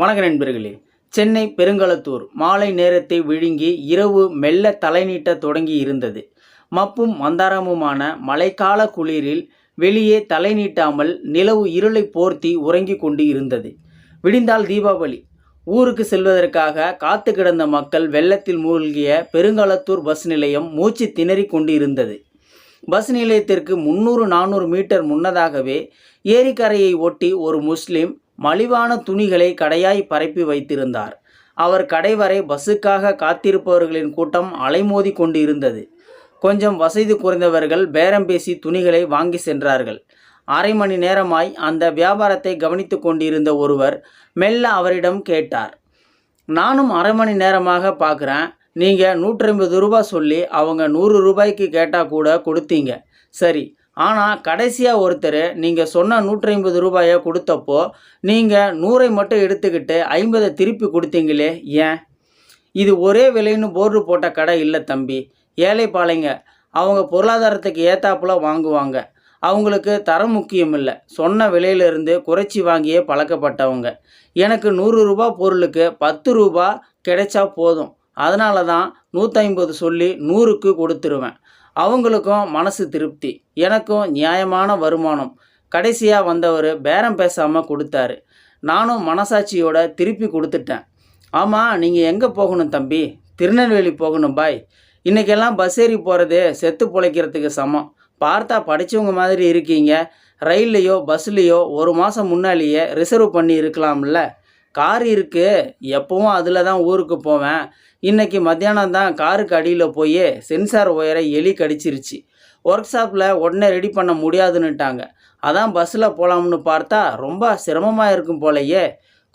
வணக்க நண்பர்களே. சென்னை பெருங்களத்தூர் மாலை நேரத்தை விழுங்கி இரவு மெல்ல தலைநீட்ட தொடங்கி இருந்தது. மப்பும் மந்தாரமுமான மழைக்கால குளிரில் வெளியே தலை நீட்டாமல் நிலவு இருளை போர்த்தி உறங்கிக் கொண்டு இருந்தது. விடிந்தால் தீபாவளி. ஊருக்கு செல்வதற்காக காத்து கிடந்த மக்கள் வெள்ளத்தில் மூழ்கிய பெருங்களத்தூர் பஸ் நிலையம் மூச்சு திணறிக் கொண்டு இருந்தது. பஸ் நிலையத்திற்கு முந்நூறு நானூறு மீட்டர் முன்னதாகவே ஏரிக்கரையை ஒட்டி ஒரு முஸ்லிம் மலிவான துணிகளை கடையாய் பரப்பி வைத்திருந்தார். அவர் கடை வரை பஸ்ஸுக்காக காத்திருப்பவர்களின் கூட்டம் அலைமோதி கொண்டு இருந்தது கொஞ்சம் வசதி குறைந்தவர்கள் பேரம் பேசி துணிகளை வாங்கி சென்றார்கள். அரை மணி நேரமாய் அந்த வியாபாரத்தை கவனித்து கொண்டிருந்த ஒருவர் மெல்ல அவரிடம் கேட்டார். நானும் அரை மணி நேரமாக பார்க்குறேன் நீங்கள் நூற்றம்பது ரூபாய் சொல்லி அவங்க நூறு ரூபாய்க்கு கேட்டால் கூட கொடுத்தீங்க. சரி ஆனால் கடைசியாக ஒருத்தர் நீங்கள் சொன்ன நூற்றி ஐம்பது ரூபாயை கொடுத்தப்போ நீங்கள் நூறை மட்டும் எடுத்துக்கிட்டு ஐம்பதை திருப்பி கொடுத்தீங்களே ஏன்? இது ஒரே விலைன்னு போர்டு போட்ட கடை இல்லை தம்பி. ஏழை பாளைங்க அவங்க பொருளாதாரத்துக்கு ஏத்தாப்புல வாங்குவாங்க. அவங்களுக்கு தரம் முக்கியம் இல்லை. சொன்ன விலையிலிருந்து குறைச்சி வாங்கியே பழக்கப்பட்டவங்க. எனக்கு நூறு ரூபா பொருளுக்கு பத்து ரூபா கிடைச்சா போதும். அதனால தான் நூற்றி சொல்லி நூறுக்கு கொடுத்துருவேன். அவங்களுக்கும் மனசு திருப்தி எனக்கும் நியாயமான வருமானம். கடைசியாக வந்தவர் பேரம் பேசாமல் கொடுத்தாரு. நானும் மனசாட்சியோட திருப்பி கொடுத்துட்டேன். ஆமாம் நீங்கள் எங்கே போகணும் தம்பி? திருநெல்வேலி போகணும் பாய். இன்றைக்கெல்லாம் பஸ் ஏறி போகிறது செத்து பிழைக்கிறதுக்கு சமம். பார்த்தா படித்தவங்க மாதிரி இருக்கீங்க. ரயில்லையோ பஸ்லேயோ ஒரு மாதம் முன்னாலேயே ரிசர்வ் பண்ணி இருக்கலாம்ல. கார் இருக்குது எப்பவும் அதில் தான் ஊருக்கு போவேன். இன்றைக்கி மத்தியானம் தான் காருக்கு அடியில் போய் சென்சார் ஒயரை எலி கடிச்சிருச்சு. ஒர்க் ஷாப்பில் உடனே ரெடி பண்ண முடியாதுன்னுட்டாங்க. அதான் பஸ்ஸில் போகலாம்னு பார்த்தா ரொம்ப சிரமமாக இருக்கும் போலயே.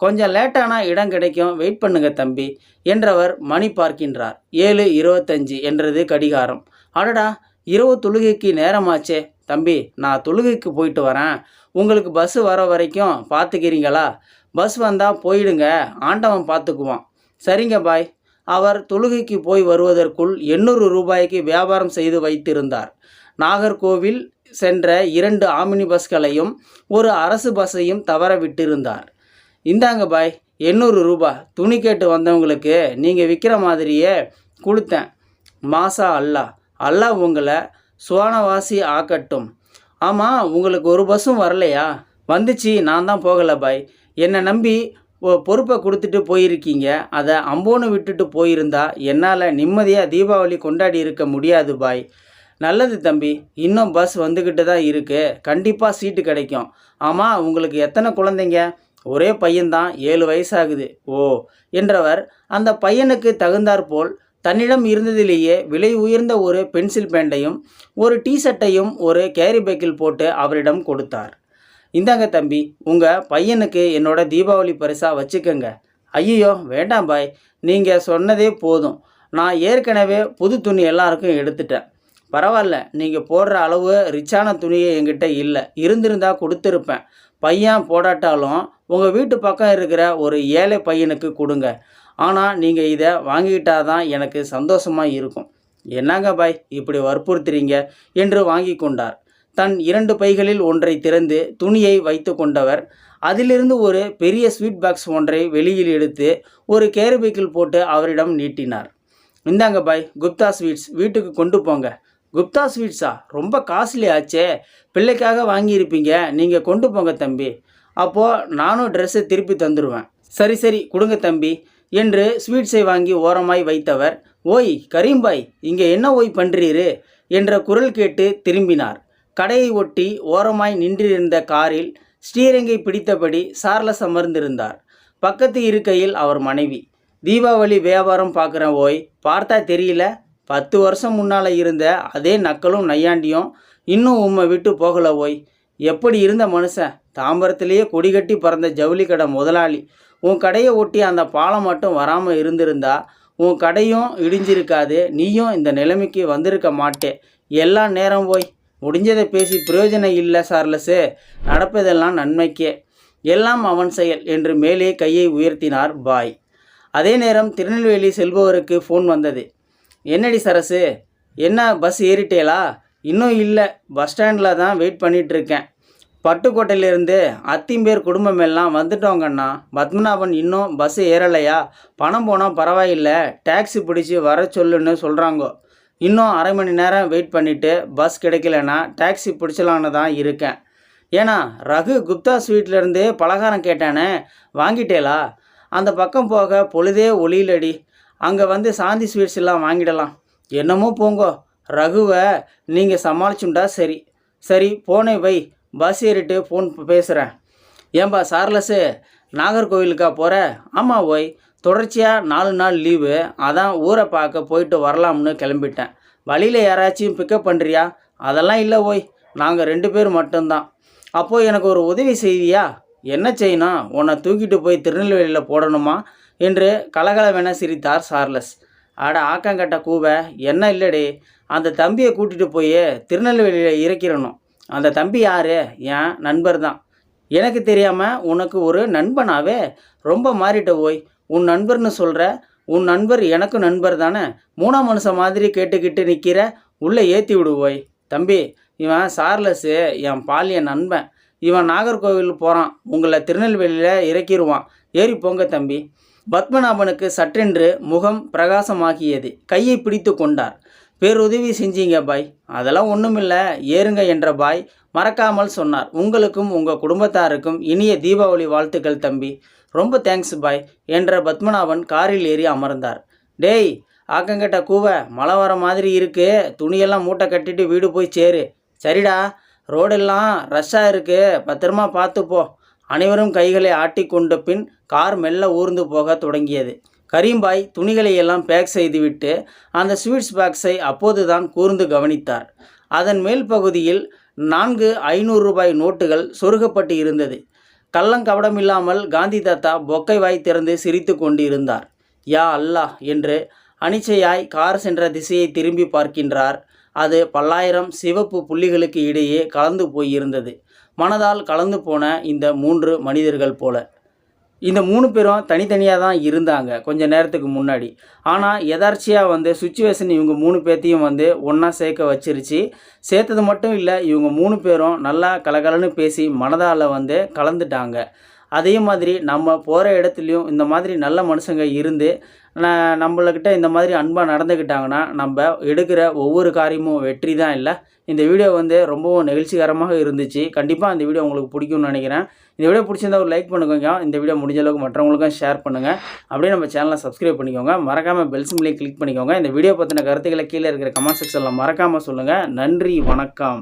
கொஞ்சம் லேட்டானா இடம் கிடைக்கும். வெயிட் பண்ணுங்க தம்பி என்றவர் மணி பார்க்கின்றார். ஏழு இருபத்தஞ்சி என்றது கடிகாரம். அடடா இரவு தொழுகைக்கு நேரமாச்சே. தம்பி நான் தொழுகைக்கு போயிட்டு வரேன். உங்களுக்கு பஸ்ஸு வர வரைக்கும் பார்த்துக்கிறீங்களா பஸ் வந்தால் போயிடுங்க. ஆண்டவன் பார்த்துக்குவான் சரிங்க பாய். அவர் தொழுகைக்கு போய் வருவதற்குள் எண்ணூறு ரூபாய்க்கு வியாபாரம் செய்து வைத்திருந்தார். நாகர்கோவில் சென்ற இரண்டு ஆமினி பஸ்களையும் ஒரு அரசு பஸ்ஸையும் தவற விட்டிருந்தார். இந்தாங்க பாய். எண்ணூறு ரூபாய் துணி கேட்டு வந்தவங்களுக்கு நீங்கள் விற்கிற மாதிரியே கொடுத்தேன். மாசா அல்லாஹ். அல்லாஹ் உங்களை சுவானவாசி ஆக்கட்டும். ஆமாம் உங்களுக்கு ஒரு பஸ்ஸும் வரலையா? வந்துச்சு நான் தான் போகலை பாய். என்னை நம்பி பொறுப்பை கொடுத்துட்டு போயிருக்கீங்க. அதை அம்போன்னு விட்டுட்டு போயிருந்தா என்னால் நிம்மதியாக தீபாவளி கொண்டாடி இருக்க முடியாது பாய். நல்லது தம்பி. இன்னும் பஸ் வந்துக்கிட்டு தான் இருக்குது கண்டிப்பாக சீட்டு கிடைக்கும். ஆமாம் உங்களுக்கு எத்தனை குழந்தைங்க? ஒரே பையன்தான் ஏழு வயசாகுது. ஓ என்றவர் அந்த பையனுக்கு தகுந்தாற்போல் தன்னிடம் இருந்ததிலேயே விலை உயர்ந்த ஒரு பென்சில் பேண்டையும் ஒரு டீ-ஷர்ட்டையும் ஒரு கேரி பேக்கில் போட்டு அவரிடம் கொடுத்தார். இந்தாங்க தம்பி உங்கள் பையனுக்கு என்னோட தீபாவளி பரிசாக வச்சுக்கோங்க. ஐயோ வேண்டாம் பாய் நீங்கள் சொன்னதே போதும். நான் ஏற்கனவே புது துணி எல்லாருக்கும் எடுத்துட்டேன். பரவாயில்ல நீங்கள் போடுற அளவு ரிச்சான துணியே என்கிட்ட இல்லை. இருந்திருந்தா கொடுத்துருப்பேன். பையன் போடாட்டாலும் உங்கள் வீட்டு பக்கம் இருக்கிற ஒரு ஏழை பையனுக்கு கொடுங்க. ஆனால் நீங்கள் இதை வாங்கிக்கிட்டா தான் எனக்கு சந்தோஷமாக இருக்கும். என்னங்க பாய் இப்படி வற்புறுத்துறீங்க? என்று வாங்கி கொண்டார். தன் இரண்டு பைகளில் ஒன்றை திறந்து துணியை வைத்து கொண்டவர் அதிலிருந்து ஒரு பெரிய ஸ்வீட் பாக்ஸ் ஒன்றை வெளியில் எடுத்து ஒரு கேரிபைக்கில் போட்டு அவரிடம் நீட்டினார். இந்தாங்க பாய் குப்தா ஸ்வீட்ஸ் வீட்டுக்கு கொண்டு போங்க. குப்தா ஸ்வீட்ஸா? ரொம்ப காஸ்ட்லி ஆச்சே பிள்ளைக்காக வாங்கியிருப்பீங்க. நீங்கள் கொண்டு போங்க தம்பி. அப்போது நானும் ட்ரெஸ்ஸை திருப்பி தந்துடுவேன் சரி சரி கொடுங்க தம்பி என்று ஸ்வீட்ஸை வாங்கி ஓரமாய் வைத்தவர் ஓய் கரீம்பாய் இங்கே என்ன ஓய் பண்ணுறீரு என்ற குரல் கேட்டு திரும்பினார். கடையை ஒட்டி ஓரமாய் நின்றிருந்த காரில் ஸ்ரீரங்கை பிடித்தபடி சார்லஸ் அமர்ந்திருந்தார். பக்கத்து இருக்கையில் அவர் மனைவி தீபாவளி வியாபாரம் பார்க்குற ஓய் பார்த்தா தெரியல. பத்து வருஷம் முன்னால் இருந்த அதே நக்கலும் நையாண்டியும் இன்னும் உம்மை விட்டு போகல ஓய். எப்படி இருந்த மனுஷன்? தாம்பரத்திலேயே கொடி கட்டி பறந்த ஜவுளி கடை முதலாளி. உன் கடையை ஒட்டி அந்த பாலம் மட்டும் வராமல் இருந்திருந்தா உன் கடையும் இடிஞ்சிருக்காது நீயும் இந்த நிலைமைக்கு வந்திருக்க மாட்டே. எல்லா நேரம் போய். முடிஞ்சதை பேசி பிரயோஜனம் இல்லை சார்லஸு நடப்பதெல்லாம் நன்மைக்கே. எல்லாம் அவன் செயல் என்று மேலே கையை உயர்த்தினார் பாய். அதே நேரம் திருநெல்வேலி செல்பவருக்கு ஃபோன் வந்தது. என்னடி சரசு? என்ன பஸ் ஏறிட்டேலா இன்னும் இல்லை. பஸ் ஸ்டாண்டில் தான் வெயிட் பண்ணிகிட்ருக்கேன் பட்டுக்கோட்டையிலேருந்து அத்திம்பேர் குடும்பம் எல்லாம் வந்துட்டோங்கண்ணா. பத்மநாபன் இன்னும் பஸ்ஸு ஏறலையா? பணம் போனால் பரவாயில்ல டாக்ஸி பிடிச்சி வர சொல்லுன்னு சொல்கிறாங்கோ இன்னும் அரை மணி நேரம் வெயிட் பண்ணிவிட்டு பஸ் கிடைக்கலன்னா டாக்ஸி பிடிச்சலான்னு தான் இருக்கேன். ஏன்னா ரகு குப்தா ஸ்வீட்லேருந்து பலகாரம் கேட்டானே வாங்கிட்டேலா? அந்த பக்கம் போக பொழுதே ஒளியிலடி. அங்கே வந்து சாந்தி ஸ்வீட்ஸ் எல்லாம் வாங்கிடலாம். என்னமோ போங்கோ. ரகுவை நீங்கள் சமாளிச்சுண்டா சரி. சரி போனே வை. பஸ் ஏறிட்டு ஃபோன் பேசுகிறேன் ஏன்பா சார்லஸு நாகர்கோவிலுக்கா போகிற ஆமாம் ஓய். தொடர்ச்சியாக நாலு நாள் லீவு அதான் ஊரை பார்க்க போயிட்டு வரலாம்னு கிளம்பிட்டேன். வழியில் யாராச்சும் பிக்கப் பண்ணுறியா அதெல்லாம் இல்லை ஓய். நாங்கள் ரெண்டு பேர் மட்டும்தான். அப்போது எனக்கு ஒரு உதவி செய்வியா என்ன செய்யணும்? உன்னை தூக்கிட்டு போய் திருநெல்வேலியில் போடணுமா? என்று கலகலவென சிரித்தார் சார்லஸ் அட ஆக்கங்கட்ட கூவ. என்ன இல்லடே? அந்த தம்பியை கூட்டிகிட்டு போய் திருநெல்வேலியில் இறக்கிறணும் அந்த தம்பி யார்? என் நண்பர் தான். எனக்கு தெரியாமல் உனக்கு ஒரு நண்பனாவே ரொம்ப மாறிட்ட போய் உன் நண்பர்னு சொல்கிற உன் நண்பர் எனக்கும் நண்பர் தானே. மூணாம் மனுஷன் மாதிரி கேட்டுக்கிட்டு நிற்கிற உள்ளே ஏற்றி விடுவோய் தம்பி இவன் சார்லஸு என் பாலிய நண்பன். இவன் நாகர்கோவில் போகிறான் உங்களை திருநெல்வேலியில் இறக்கிடுவான் ஏறி போங்க தம்பி. பத்மநாபனுக்கு சற்றென்று முகம் பிரகாசமாகியது. கையை பிடித்து கொண்டார். பேருதவி செஞ்சீங்க பாய். அதெல்லாம் ஒன்றுமில்ல ஏறுங்க என்ற பாய் மறக்காமல் சொன்னார். உங்களுக்கும் உங்கள் குடும்பத்தாருக்கும் இனிய தீபாவளி வாழ்த்துக்கள் தம்பி. ரொம்ப தேங்க்ஸ் பாய் என்ற பத்மநாபன் காரில் ஏறி அமர்ந்தார். டேய் ஆக்கங்கிட்ட கூவ மழை வர மாதிரி இருக்கு. துணியெல்லாம் மூட்டை கட்டிட்டு வீடு போய் சேரு. சரிடா ரோடெல்லாம் ரஷ்ஷாக இருக்கு. பத்திரமா பார்த்துப்போ. அனைவரும் கைகளை ஆட்டி கொண்ட பின் கார் மெல்ல ஊர்ந்து போக தொடங்கியது. கரீம்பாய் துணிகளை எல்லாம் பேக் செய்துவிட்டு அந்த ஸ்வீட்ஸ் பாக்ஸை அப்போதுதான் கூர்ந்து கவனித்தார். அதன் மேல் பகுதியில் நான்கு ஐநூறு ரூபாய் நோட்டுகள் சொருகப்பட்டு இருந்தது. கள்ளங்கவடமில்லாமல் காந்தி தாத்தா பொக்கை வாய் திறந்து சிரித்து கொண்டிருந்தார். யா அல்லாஹ் என்று அனிச்சையாய் கார் சென்ற திசையை திரும்பி பார்க்கின்றார். அது பல்லாயிரம் சிவப்பு புள்ளிகளுக்கு இடையே கலந்து போயிருந்தது. மனதால் கலந்து போன இந்த மூன்று மனிதர்கள் போல. இந்த மூணு பேரும் தனித்தனியாக தான் இருந்தாங்க கொஞ்சம் நேரத்துக்கு முன்னாடி. ஆனால் எதார்ச்சியாக வந்து சுச்சுவேஷன் இவங்க மூணு பேர்த்தையும் வந்து ஒன்றா சேர்க்க வச்சிருச்சு. சேர்த்தது மட்டும் இல்லை இவங்க மூணு பேரும் நல்லா கலகலன்னு பேசி மனதால் வந்து கலந்துட்டாங்க. அதே மாதிரி நம்ம போகிற இடத்துலையும் இந்த மாதிரி நல்ல மனுஷங்க இருந்து நம்மளக்கிட்ட இந்த மாதிரி அன்பாக நடந்துக்கிட்டாங்கன்னா நம்ம எடுக்கிற ஒவ்வொரு காரியமும் வெற்றி தான் இல்லை. இந்த வீடியோ வந்து ரொம்பவும் நெகிழ்ச்சிகரமாக இருந்துச்சு. கண்டிப்பாக இந்த வீடியோ உங்களுக்கு பிடிக்கும்னு நினைக்கிறேன். இந்த வீடியோ பிடிச்சிருந்தா ஒரு லைக் பண்ணுங்க இந்த வீடியோ முடிஞ்ச அளவுக்கு மற்றவங்களுக்கும் ஷேர் பண்ணுங்கள் அப்படியே நம்ம சேனலை சப்ஸ்கிரைப் பண்ணிக்கோங்க. மறக்காமல் பெல் சிம்லையும் கிளிக் பண்ணிக்கோங்க. இந்த வீடியோ பற்றின கருத்துக்களை கீழே இருக்கிற கமெண்ட் செக்ஷனில் மறக்காமல் சொல்லுங்கள் நன்றி வணக்கம்.